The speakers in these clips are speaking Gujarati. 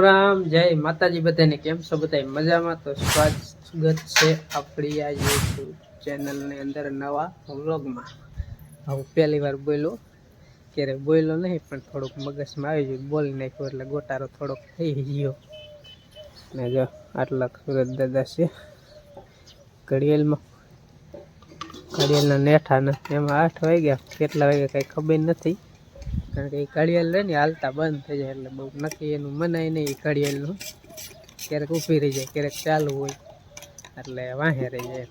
રામ જય માતાજી બધાને કેમ છો? બધા મજામાં? તો સ્વાગત છે આપણી આ યુટ્યુબ ચેનલની અંદર નવા વ્લોગમાં હું પહેલી વાર બોલ્યો. ક્યારે બોલ્યો નહીં, પણ થોડુંક મગજમાં આવી ગયું. બોલી નાખ્યું એટલે ગોટારો થોડોક થઈ ગયો. ને જો, આટલા સુરત દાદા છે. ઘડિયાળમાં, ઘડિયાળના નેઠા ને એમાં આઠ વાગ્યા. કેટલા વાગ્યા કાંઈ ખબર નથી. કારણ કે એ ઘડિયાળ રહે ને હાલતા બંધ થઈ જાય એટલે બહુ નક્કી એનું મનાય નહીં એ ઘડિયાળનું. ક્યારેક ઊભી રહી જાય, ક્યારેક ચાલુ હોય, એટલે વાંહે રહી જાય.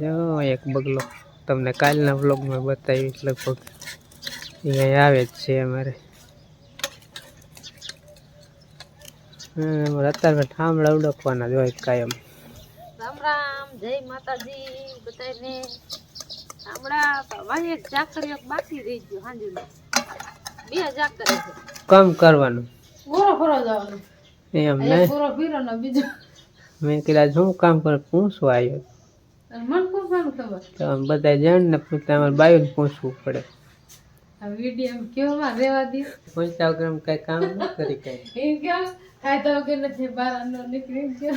જો, એક બગલો તમને કાલના વ્લોગમાં બતાવીશ લગભગ. એ આવે જ છે અમારે. અત્યારે ઠામડા ઉડકવાના જ હોય કાયમ. રામ રામ, જય માતાજી બધાને કામ કરવાનું? પૂરો ફરો જવાનું. એમ નહીં પૂરો ફીરો ને બીજો. મેં કીધા શું કામ કરે પૂછવા આવ્યો? અને મન પૂછવાનું ખબર? તો બધા જણ ને પૂછતા અમારે બાયુને પૂછવું પડે. આ વીડિયો કેવામાં રેવા દે. પૂછતા વગર કઈ કામ ન કરી કઈ. એમ કેમ? ખાય તો વગર નથી બહાર અંદર નીકળી ગયો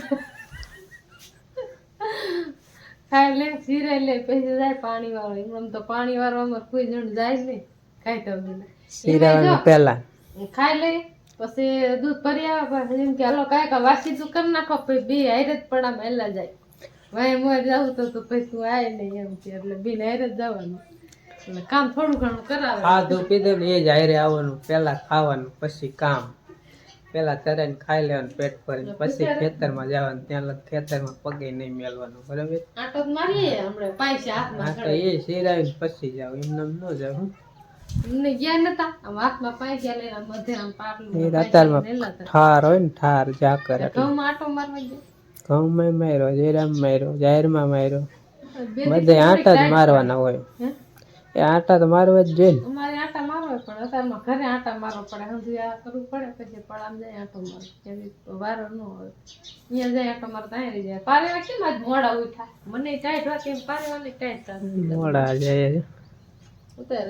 ખાઈ લે લે પછી જાય પાણી વાળો એમ તો પાણી વાળવામાં કોઈ જણ જાય ને ખાઈ તો વગર પહેલા. ખાઈ લે પછી દૂધ ભરી આવે પછી. એમ કે હાલો કાંઈક વાસી તું કરી નાખો પછી બે હારે જ હેલા જાય. વાય મોર જાવું તો તો પછી તું આય નહીં એમ કે એટલે બી હારે જ જવાનું. એટલે કામ થોડું ઘણું કરાવે. ખાધું પીધું ને એ જ હારે આવવાનું પેલા ખાવાનું પછી કામ. પેલા તરીને ખાઈ લેવાનું પેટ ભરીને પછી ખેતરમાં જવાનું ત્યાં ખેતરમાં પગે નહીં મેલવાનું બરાબર? હા તો એ શિરાવીને પછી જાવ એમને ન જાવ ઠાર હોય ને ઠાર ગયો. ઘઉંમાં માર્યો જયરામ માર્યો જાહેરમાં માર્યો. બધે આટા જ મારવાના હોય? એ આટા તો મારવા જ જોઈએ અમારે આટા મારવા પણ અત્યારમાં ઘરે આટા મારવા પડે. સમજી આ કરવું પડે પછી પડામ જાય આટો મારે. કેવી વારો ન હોય. અહીંયા જાય આટો મારે ત્યાં રહી જાય. પારેવા કેમ આજ મોડા ઉઠા મને ટાઈટ હોય કેમ પારેવાની ટાઈટ થાય મોડા જાય. ઉતાર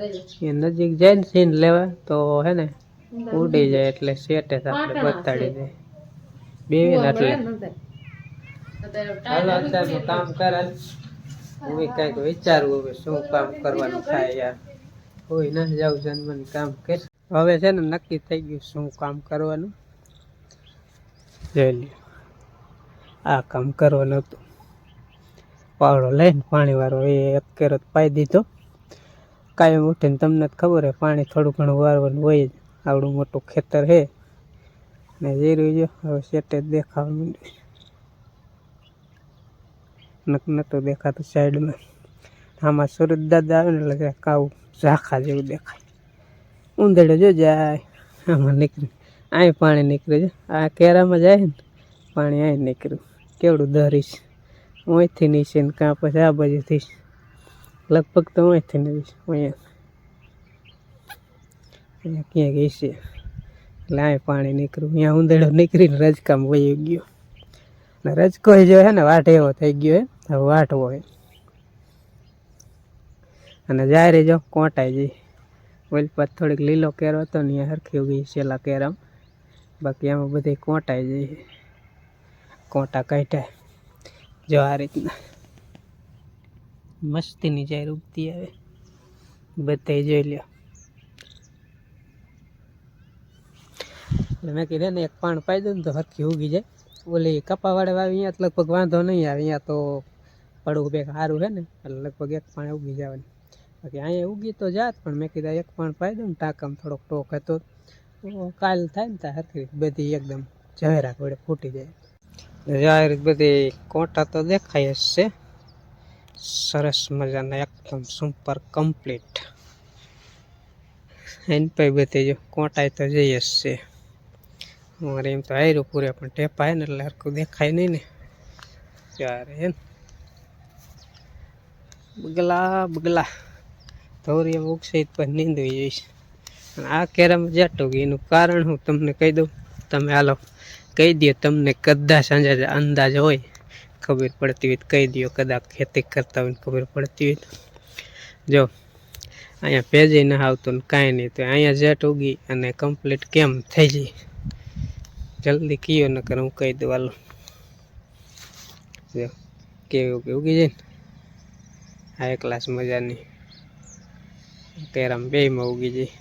એ નજીક જાય ને સીન લેવા તો હે ને ઉડી જાય એટલે સેટે આપણે બતાડી દે. બેવી ને એટલે હાલો અત્યારનું કામ કરે હું કંઈક વિચારવું હવે શું કામ કરવાનું થાય યાર. કોઈ ના જાવ જન્મન કામ કર. હવે છે ને નક્કી થઈ ગયું શું કામ કરવાનું. જોઈ આ કામ કરવાનું હતું. પાવડો લઈને પાણી વાળો એ એક કેરત પાઈ દીધો. કાયમ ઉઠીને તમને ખબર હે પાણી થોડું ઘણું વારવાનું હોય જ. આવડું મોટું ખેતર છે ને જઈ રહ્યું હવે સેટે દેખાવા માંડ્યું નતું દેખાતું સાઈડમાં. આમાં સુરત દાદા આવે ને એટલે કાવું ઝાખા જેવું દેખાય. ઉંદડે જો જાય. આમાં નીકળી. અહીં પાણી નીકળે છે આ કેરામાં જાય ને, પાણી અહીં નીકળ્યું કેવડું ધરીશ અહીંથી નીચે ને કાં પછી આ બાજુથી લગભગ તો અહીંથી નીચે અહીંયા અહીંયા ક્યાંક હશે એટલે અહીં પાણી નીકળ્યું. અહીંયા ઉંદડો નીકળીને રજકામાં વહી ગયો. અને રજકો જો હે ને વાઢ એવો થઈ ગયો હે. વાટ હોય. અને જાય જો, કોંટાઈ જઈ. ઓલી પાછ થોડીક લીલો કેરો હતો ને અહીંયા હરખી ઉગી છેલ્લા કેરમ બાકી એમાં બધી કોંટાઈ જઈ. કોંટા કાઢ્યા. જો આ રીતના. મસ્તીની જાહેર ઉગતી આવે. બધે જોઈ લ્યો. મેં કીધું ને, એક પાણ પાઈ દઉં ને તો હરખી ઉગી જાય. ઓલી કપાવાળે વાવી અહીંયા લગભગ વાંધો નહીં આવે. અહીંયા તો પડવું બે સારું છે ને? એટલે લગભગ એક પાણ ઉગી જવાની બાકી અહીંયા ઉગી તો જાત પણ મેં કીધા એક પણ પાઈ દઉં ને ટાંકામાં થોડોક ટોક હતો. કાલ થાય ને ત્યાં હરખી બધી એકદમ ઝવેરાક વડે ફૂટી જાય. જાહેર બધી કોટા તો દેખાય જ છે. સરસ મજાના એકદમ સુપર કમ્પ્લીટ. એની પછી બધી જો કોટાય તો જઈ જ છે. અમારે એમ તો આયરું પૂરે, પણ ટેપાય ને એટલે હરખું દેખાય નહીં ને. ત્યારે હે ને બગલા બગલા. ધોરી ઉકસાઈ પર નીંદવી જોઈશ અને આ કેરમ જાટું કે એનું કારણ હું તમને કહી દઉં. તમે હાલો, કહી દો તમને કદાચ અંદાજ હોય. ખબર પડતી હોય કહી દો કદાચ ખેતી કરતા હોય ને ખબર પડતી હોય. જો, અહીંયા ભેજે ના આવતું ને કાંઈ નહીં. તો અહીંયા જેટ ઉગી અને કમ્પ્લીટ કેમ થઈ જાય? જલ્દી કયો નકર હું કહી દઉં. હાલો. કેવું કે ઉગી જાય ને? હાઈ ક્લાસ મજાની. કેરમ બેયમાં ઉગી જાય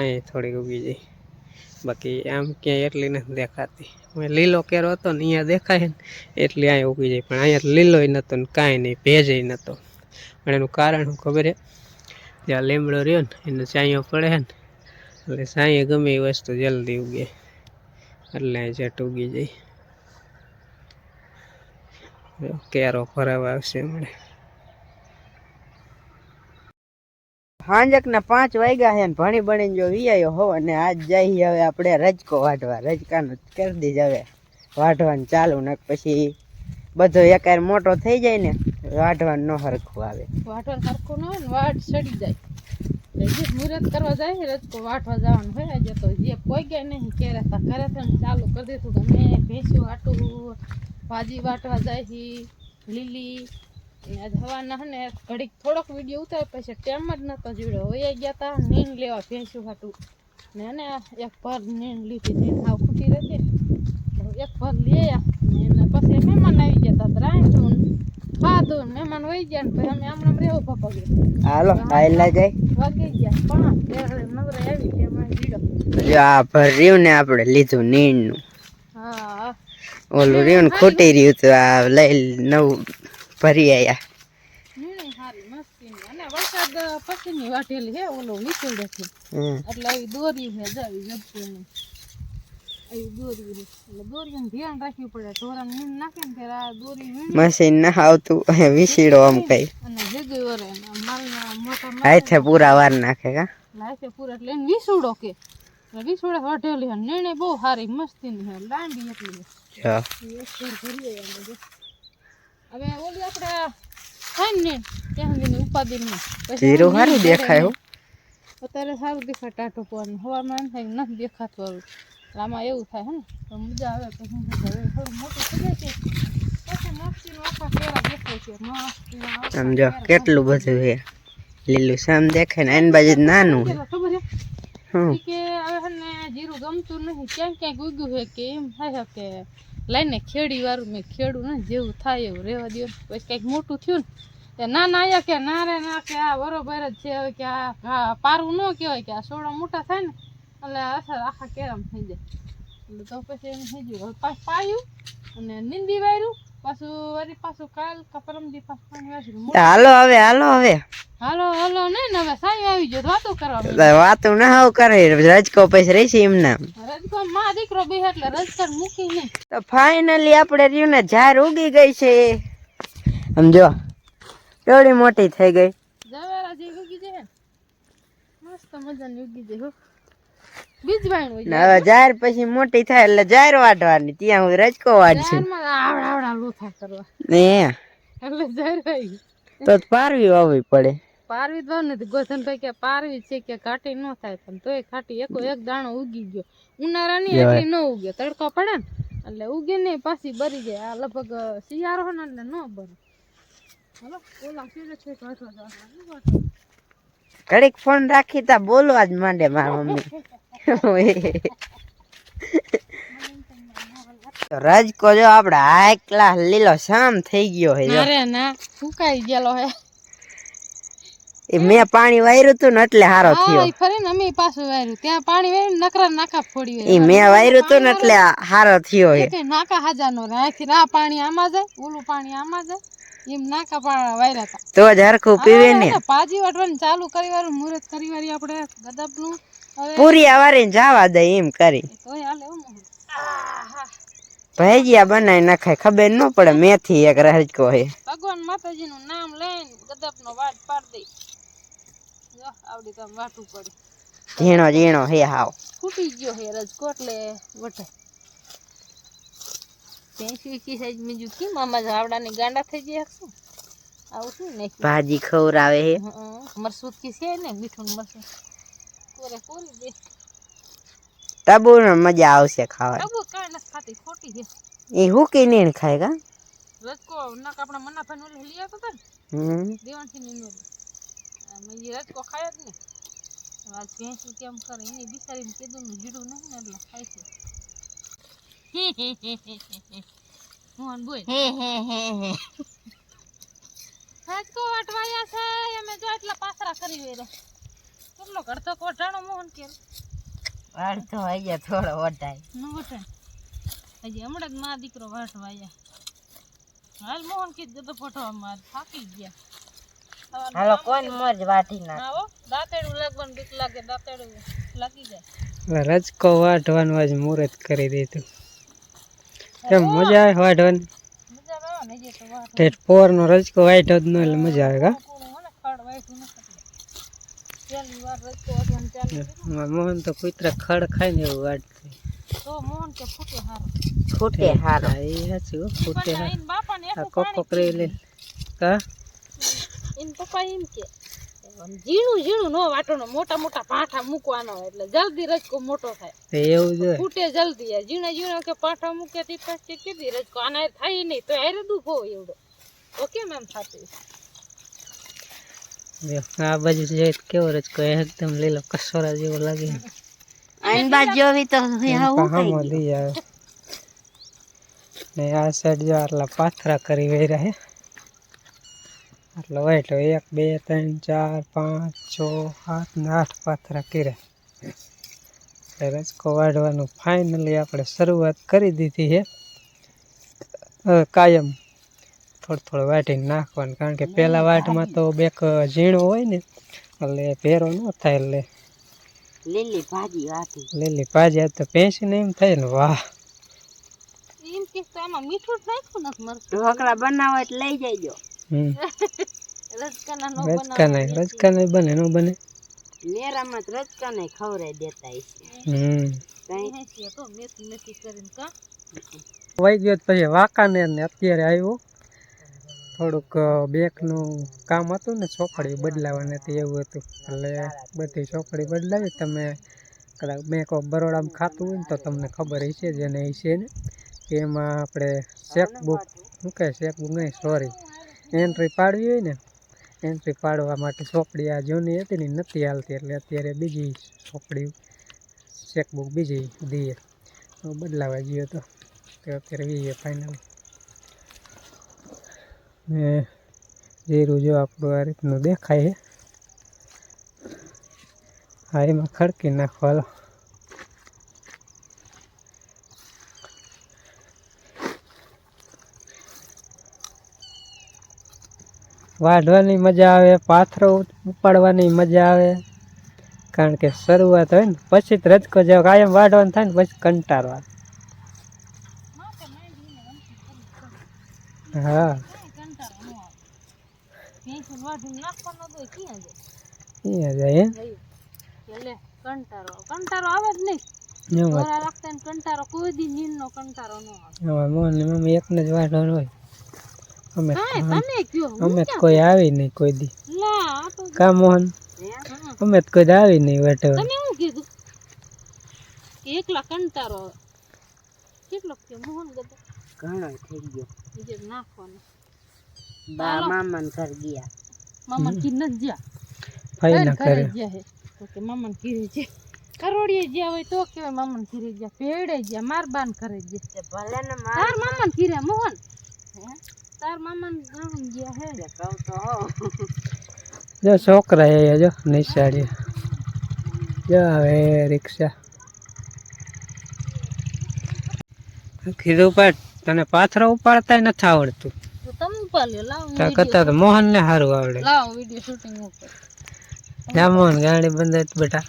અહીં થોડીક ઉગી જઈ બાકી આમ ક્યાંય એટલી નથી દેખાતી. લીલો કેરો હતો ને અહીંયા દેખાય ને એટલી અહીંયા ઉગી જાય. પણ અહીંયા લીલોય નહોતો ને કાંઈ નહીં, ભેજય નહોતો. પણ એનું કારણ શું ખબર છે? ત્યાં લીમડો રહ્યો ને, એને ચાંયો પડે ને, એટલે સાંયે ગમે એ વસ્તુ જલ્દી ઉગે. એટલે અહીં જટ ઉગી જાય. કેરો ફરાવા આવશે હમણાં. હાંજકના પાંચ વાગ્યા ને ભણી ભણીને જો વિયાયો હો અને આજ જઈએ હવે આપણે રજકો વાઢવા. રજકાનું કરી દીજ હવે. વાઢવાનું ચાલુ ને પછી બધો એકાર મોટો થઈ જાય ને વાઢવાનું ન હરખું આવે. વાટવાનું સરખું ન હોય ને વાટ સડી જાય. જે મુહૂર્ત કરવા જાય ને રજકો વાટવા જવાનું હોય આજે તો જે કોઈ ગયા નહીં, ક્યારે તા કરે તો ચાલુ કરી દીધું ગમે ભેંસું વાટું ભાજી વાટવા જાય છે લીલી ને હવાના ને ઘડીક થોડોક વીડિયો ઉતાર પછી ટેમ જ નતો જોડ્યો હોય ગયા તા નીંદ લેવા ભેંસ્યું હતું ને એને એક ભર નીંદ લીધી ને હાવ ખૂટી રહેતી. એક ભર લઈ ને પછી મહેમાન આવી ગયા તા તો રાંધ્યું ખાધું મહેમાન વહી ગયા ને પછી અમે આમ આમ રહેવું પપ્પા હાલો આયલા જાય. વાગી ગયા પણ નવરે આવી કે એમાં જીડો. આ ને આપણે લીધું નીણનું હા. ઓલું રહ્યું ને ખૂટી રહ્યું તો આ લઈ નવું ભરી આયા. હે ને મશીન ના આવતું વિસીડો આમ કઈ. હાથે પૂરા વાર નાખે કા? લાઈફે પૂરા એટલે વિસુડો કે. વિસુડે વાટેલી છે નીણે બહુ સારી મસ્તીની છે લાંબી એટલી જો એક ઘર ભરીએ એમ બધું. હવે ઓલી આપણે થાય ને ત્યાં સુધીની ઉપાધિ નહીં જીરું સારું દેખાય હો. અત્યારે સારું દેખાય ટાટો પવાનું. હવામાં એમ થાય કે નથી દેખાતું હવે. આમાં એવું થાય હે ને? તો મજા આવે પછી થોડું મોટું થઈ જાય છે. સમજો કેટલું બધું છે. લીલું સામ દેખાય ને એની બાજુ નાનું કે હવે જીરું ગમતું નહીં ક્યાંક ક્યાંક ઉગ્યું છે કે એમ થાય કે લઈને ખેડી વાળું મેં ખેડું ને જેવું થાય એવું રહેવા દો પછી કંઈક મોટું થયું ને, એ ના ના આયા કે ના રે ના કે આ બરોબર જ છે કે આ પારું ન કહેવાય કે આ સોડા મોટા થાય ને, એટલે અસર આખા કેરમ થઈ જાય. એટલે તો પછી એમ થઈ ગયું. પાછું પાયું અને નીંદી વાર્યું પાછું વળી પાછું કાલ કપરમ દી પાછું હાલો હવે હાલો હવે. હાલો હાલો ને હવે સાયું આવી ગયો વાતો કરવા તો વાતું ના હાવ કરે રજકો પછી રહીશે એમ નામ રજકો માં દીકરો બે એટલે રજકર મૂકી નહીં તો ફાઇનલી આપણે રહ્યું ને ઝાર ઉગી ગઈ છે. સમજો કેવડી મોટી થઈ ગઈ. જવેરા જે ઉગી જાય ને, મસ્ત મજાની ઉગી જાય ને હવે ઝાર પછી મોટી થાય એટલે જાહેર વાઢવાની ત્યાં હું રજકો વાઢશું. આવડા આવડા લોથા કરવા. ને. એટલે જાહેર તો પારવી વાવવી પડે. પારવી તો નથી ગોધનભાઈ કે પારવી છે કે ઘાટી ન થાય પણ તોય ઘાટી એકો એક દાણો ઉગી ગયો. ઉનાળાની એટલી ન ઉગે તડકો પડે ને એટલે ઉગે નહીં પાછી બરી જાય. આ લગભગ શિયાળો હોય ને એટલે ન બરે. હલો ઓલા સીધે છે ઘડીક ફોન રાખી તા બોલવા જ માંડે મારા મમ્મી. રજ જો આપડે ક્લાસ લીલો શામ થઈ ગયો હે અરે ના સુકાઈ ગયેલો હે. મેં પાણી વાયરું તું ને એટલે હારો થયો. ફરી અમે પાછું વાયરું. ત્યાં પાણી વાયરું નકરા નાકા ફોડી વાર્યું મેં વાર્યું હતું ને એટલે હારો થયો છે નાકા હાજા નો રાખી આ પાણી આમાં જાય ઓલું પાણી આમાં જાય. એમ નાકા પાણા વાયરા હતા. તો જ હરખું પીવે ને. પાજી વાટવાનું ચાલુ કરી વાળું મુહૂર્ત કરી વાળી આપણે ગદબનું. પૂરી વારીને જવા દે એમ કરી. હાલે હો ભજીયા બનાવી નખાય ખબર ન પડે મેથી એક રજકો હે. ભગવાન માતાજીનું નામ લઈને ગદબનો વાટ પાડી જો આવડી તો વાટું પડે. ઝીણો ઝીણો હે હાવ. ફૂટી ગયો હે રજકો એટલે વટે. ભેંસી કી સાઈઝ બીજું કી મામા જાવડાની ગાંડા થઈ ગયા શું આવું શું ને? ભાજી ખવરાવે હે. મરસૂદ કી છે ને? મીઠું ને કોરે કોરી દે. તબુ મજા આવશે ખાવા તબુ કાંઈ નથી ખાતી ખોટી છે. એ હુકી નીણ ખાય કા? રજકો નક આપણા મનાફાને લઈ આવતા હતા હમ. દેવાનથી ની ઓલી. આમ રજકો ખાય જ ને આજ ભેંસું કેમ કરે? એને બિચારીને કીધું જીડું નહીં ને એટલે ખાય છે. મોહન બોલ રાજકો વાટવાયા છે? અમે જો એટલા પાસરા કરી વેરે કેટલો ઘડતો કોટાણો મોહન કેમ વાળતો અહીંયા થોડો વટાય ન વટાય. હજી હમણાં જ મા દીકરો વાટવાયા હાલ મોહન કીધું તો ફોટો માર થાકી ગયા. હાલો કોણ મોજ વાટી ના આવો દાંતેડું લાગવાનું બીક લાગે દાંતેડું લાગી જાય. રજકો વાઢવાનું આજ મુહૂર્ત કરી દીધું. કેમ મજા આવે વાઢવાની? મજા આવે ને રજકો વાઢ્યો જ નો એટલે મજા આવે કા પૂરું મોહન તો કુતરા ખડ ખાય ને એવું વાઢતું. તો મોહન કે ફૂટે હારો. ફૂટે હારો. એ હાચું ફૂટે પણ કોક કોકો લે. કા એન પપ્પા એમ કે ઝીણું ઝીણું નો વાટોનો મોટા મોટા પાઠા મૂકવાનો હોય એટલે જલ્દી રજકો મોટો થાય. એવું જ ફૂટે જલ્દી આ ઝીણા ઝીણા કે પાઠા મૂકે તે પછી કીધી રજકો આના થાય નહીં તો હારે દુખો એવડો. તો કેમ એમ થતું? આ બાજુ જોઈએ કેવો રજકો એકદમ લીલો કસોરા જેવો લાગે. આઈન બાજુ જોવી તો આવું થઈ ગયું. ને આ સાઈડ જો આટલા પાથરા કરી વેર્યા હે. આટલો વાઈટ એક બે ત્રણ ચાર પાંચ છ સાત ને આઠ પાથરા કર્યા. એટલે રચકો વાઢવાનું ફાઇનલી આપણે શરૂઆત કરી દીધી છે. કાયમ. થોડું થોડું વાટીને નાખવાનું કારણ કે પહેલાં વાટમાં તો બેક ઝીણો હોય ને એટલે ભેરો ન થાય એટલે લીલી ભાજી વાટી લીલી ભાજી આ તો પેંસીને એમ થાય ને વાહ. એમ કે તો આમાં મીઠું નાખ્યું નથી મરતું ઢોકળા બનાવો એટલે લઈ જજો હમ. રજકાના નો રજકા નહીં રજકા નહીં બને ન બને. નેરામાં તો રજકા નહીં દેતા હમ. કઈ તો મેથી મેથી કરીને કા? વહી ગયો તો પછી વાંકાને ને અત્યારે આવ્યો. થોડુંક બેકનું કામ હતું ને ચોપડી બદલાવાની હતી એવું હતું. એટલે બધી ચોપડી બદલાવી તમે કદાચ બેંક ઓફ બરોડામાં ખાતું હોય ને તો તમને ખબર હશે જેને હશે ને એમાં આપણે ચેકબુક શું કહે ચેકબુક નહીં સોરી એન્ટ્રી પાડવી હોય ને એન્ટ્રી પાડવા માટે ચોપડી આ જૂની હતી ને નથી હાલતી એટલે અત્યારે બીજી ચોપડી ચેકબુક બીજી દઈએ. તો બદલાવા ગયો તો, તે અત્યારે વીએ ફાઇનલ ને જીરું જો આપણું આ રીતનું દેખાય હા, એમાં ખડકી નાખો વાઢવાની મજા આવે, પાથરો ઉપાડવાની મજા આવે. કારણ કે શરૂઆત હોય ને, પછી જ રજકો જેવો કાયમ વાઢવાનું થાય ને, પછી કંટાળવા હા. કંટારો. દોરા રાખતા ને આવે મમ્મી એકને જ વાઢવાનું હોય. અમે અમે કોઈ આવી નહીં કોઈ દી. કા મોહન? અમે તો કોઈ આવી નહીં વેટે તમે શું કીધું? એકલા કંટારો કેટલો કે મોહન ગદા ઘણો થઈ ગયો. બીજે નાખવાનો. બા મામા ઘર ગયા. મામા કી ન જ્યા ફાઈના કરે જ્યા હે. તો કે મામા ઘીરે જે કરોડીએ જ્યાં હોય તો કેવાય મામા ઘીરે જ્યાં પેડે જ્યાં માર બાન કરે જ્યાં ભલે ને માર ઘીરે મોહન? જો છોકરા એ જો નિશાળી. જો આવે રિક્ષા. કીધું પણ તને પાથરો ઉપાડતા નથી આવડતું. કરતા તો મોહન ને સારું આવડે. મોહન ગાડી બંધાય બેટા.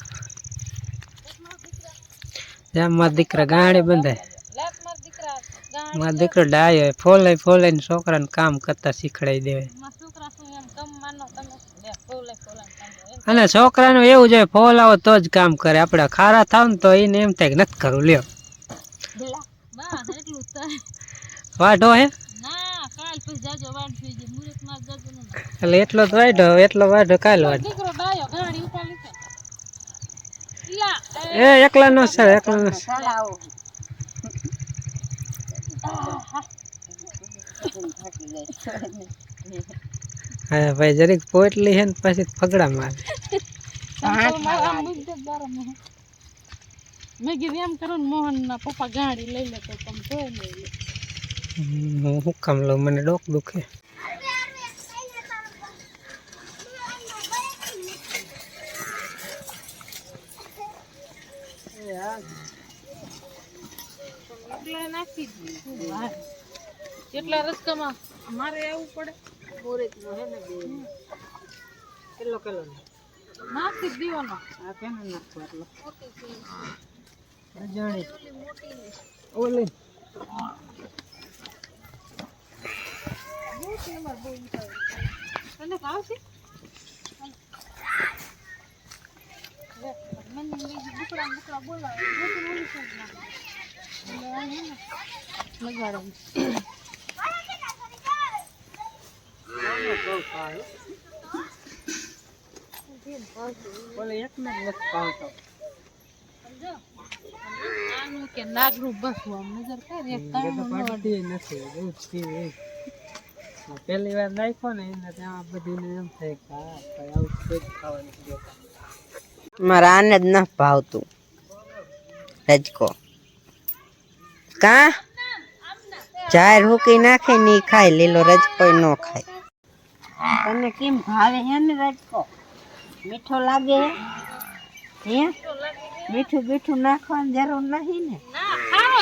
જામમાં દીકરા ગાડી બંધાય લાત માર દીકરા ગાડી મારો દીકરો ડાયો ફોલે ફોલાઈને છોકરાને કામ કરતા શીખડાઈ દેવાય. માં છોકરા શું એમ કમ માનો તમે બે ફોલે ફોલે કામ કરો એમ. અને છોકરાનું એવું છે ફોલાવો તો જ કામ કરે. આપણે ખારા થાવ ને તો એને એમ થાય નથી કરવું લ્યો. વાઢો હે? ના કાલ પછી જાજો વાડ થઈ જાય મુરતમાં જાજો ન. એટલે એટલો જ વાઢો એટલો વાઢો કાલ વાઢો. એ એકલા નો સર એકલા નો સર. હા ભાઈ જરીક પોટલી હે ને પછી ફગડા મારે. સંકલમાં આમ મૂકી દે બારમાં મેં કીધું એમ કરું ને મોહનના પપ્પા ગાડી લઈ લે તો તમે જોઈ નહીં લે. હમ, હું શું કામ લઉં? મને ડોક દુખે. એટલે નાખી દીધું કેટલા રસ્તામાં મારે આવવું પડે. કિલો કિલો નાખી જ દેવાનો. આ કેને નાખવો એટલો જાણી ઓલી તને ભાવશે ઓલી એક ને. જ નથી ભાવતો આનું કે નાગનું બસવું આમ નજર નથી પહેલી વાર નાખ્યો ને એને ત્યાં બધીને એમ થાય કે આવું ખાવાનું. મારા આને જ ન ભાવતું. રજકો. કા? જાહેર હુકી નાખે ને ખાય લીલો રજકો ન ખાય. તને કેમ ભાવે હે ને રજકો? મીઠો લાગે હે? મીઠું મીઠું નાખવાની જરૂર નહીં ને?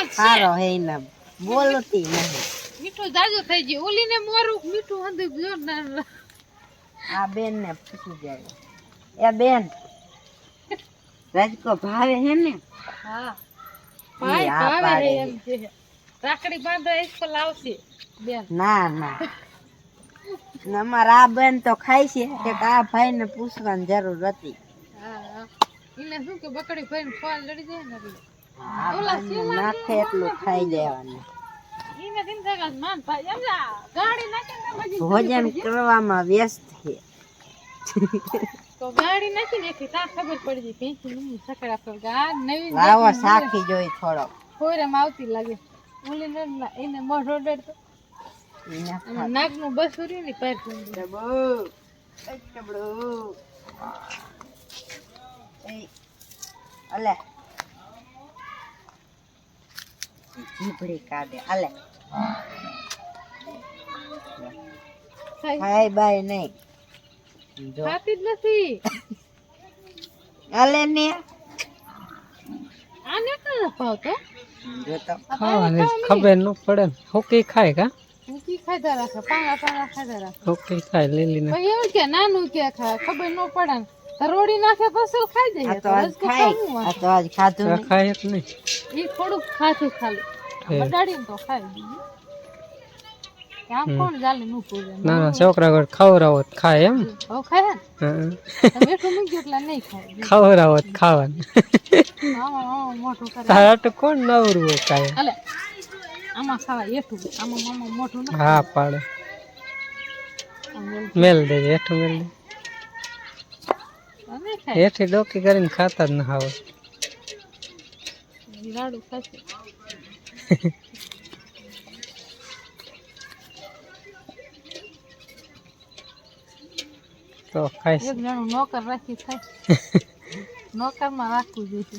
છે. સારો હે ને બોલતી નહીં મીઠું જાજુ થઈ ગયું. ઓલીને મોરું મીઠું હંધું જો ના આ બેન ને પૂછી જાય એ બેન રજકો ભાવે હે ને? હા. ભાઈ ભાવે એમ છે. રાખડી બાંધો ઇસકો લાવશે. બેન. ના ને. અમારા આ બેન તો ખાય છે. કે આ ભાઈ ને પૂછવાની જરૂર હતી. એને શું કે બકડી ભાઈને ફોન લડી જાય ને નાખે એટલું ખાઈ જવાનું ભાઈ ભોજન કરવામાં વ્યસ્ત છે. તો ગાડી નાખી નાખી તા ખબર પડી ગઈ પેન્સિલ સકડા પર નવી લાવો સાખી જોઈ થોડો ફોરમ આવતી લાગે. ઓલી એને મોઢો આમાં નાકનું બસું રહ્યું ને પેર. ડબો. એ ડબડો. અલે. જીભડી કાઢે. અલે. ખાય બાય નહીં. જો ખાતી જ નથી. અલે ને. આને તો. ભાવતો જો તો. ખાવાની ખબર ન પડે હોકી ખાય કા? ખાધા રાખે પાણા પાણા ખાધા રાખે. ઓકે ખાય લીલી ને એવું કે નાનું કે ખાય ખબર ન પડે ને. રોડી નાખે તો શું ખાઈ જાય તો આજ ખાય. આ તો આજ ખાધું ખાય જ નહીં. એ થોડુંક ખાતું ખાલી. હે. તો ખાય. બીજું કે આમ કોણ જાલે નું પૂજે નાના છોકરા ઘર ખાય એમ. ખાય. ખાય. ખાવાનું. તારા તો કોણ નવરું અલે આમાં ખાવા એઠું આમાં મામા મોઢું ન હા પાડે. મેલ દે એઠું મેલ દે. હેઠી ડોકી કરીને ખાતા જ ન આવે રાડું ખાશે. તો ખાઈશ. એક જણું નોકર રાખી ખાય. નોકરમાં રાખવું જોઈએ.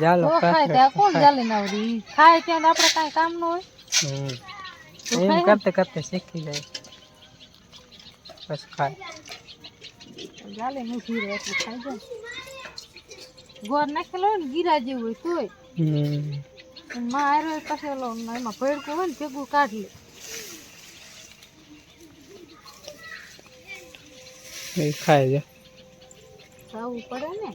જાલો ખાય કોણ જાલી ના આવડી ખાય ત્યાં આપણે કાંઈ કામ ન હોય? એમ કરતે કરતે શીખી જાય. બસ ખાય. જાલે નું ઘી એટલે ખાઈ જાય. ગોર નાખેલો ને ગીરા જેવું હોય તોય. માં આયરો હોય ઓલો એમાં ભેડકું હોય ને ભેગું કાઢી લે. ખાય છે. ખાવું પડે ને.